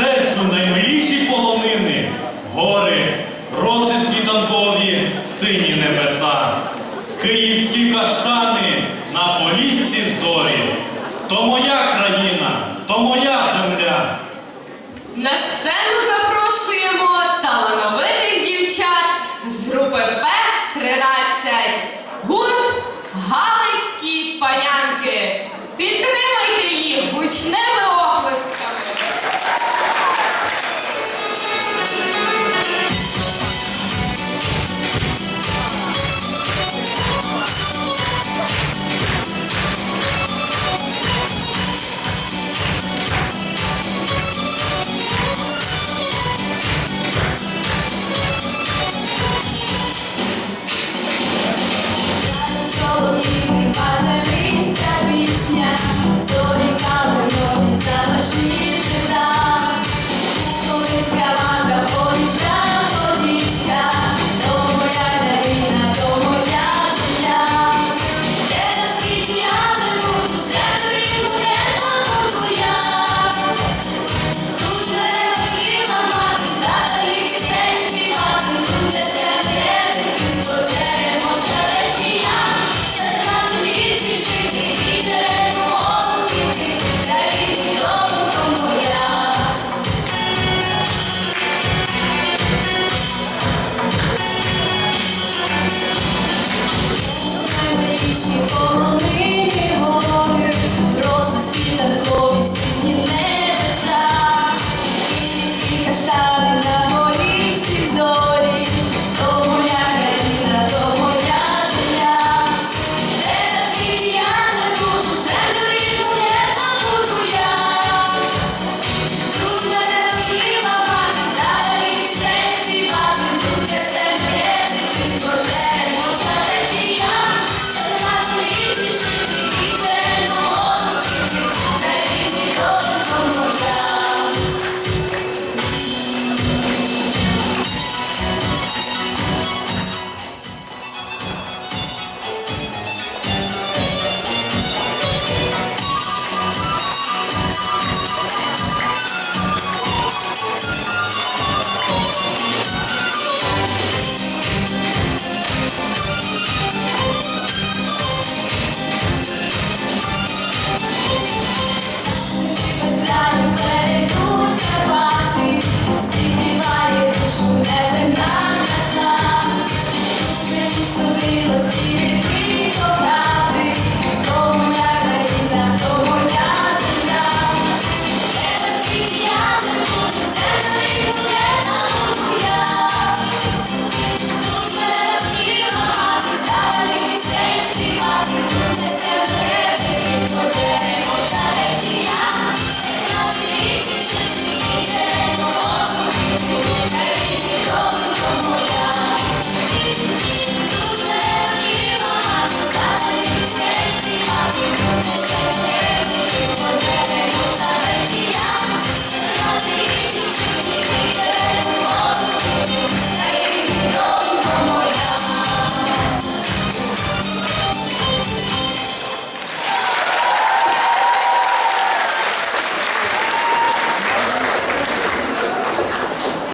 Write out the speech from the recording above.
серцю наймиліші полонини, гори, роси світанкові, сині небеса, київські каштани на полісці зорі. То моя країна, то моя земля. На сцену запрошуємо талановитих дівчат з групи П-13. the sound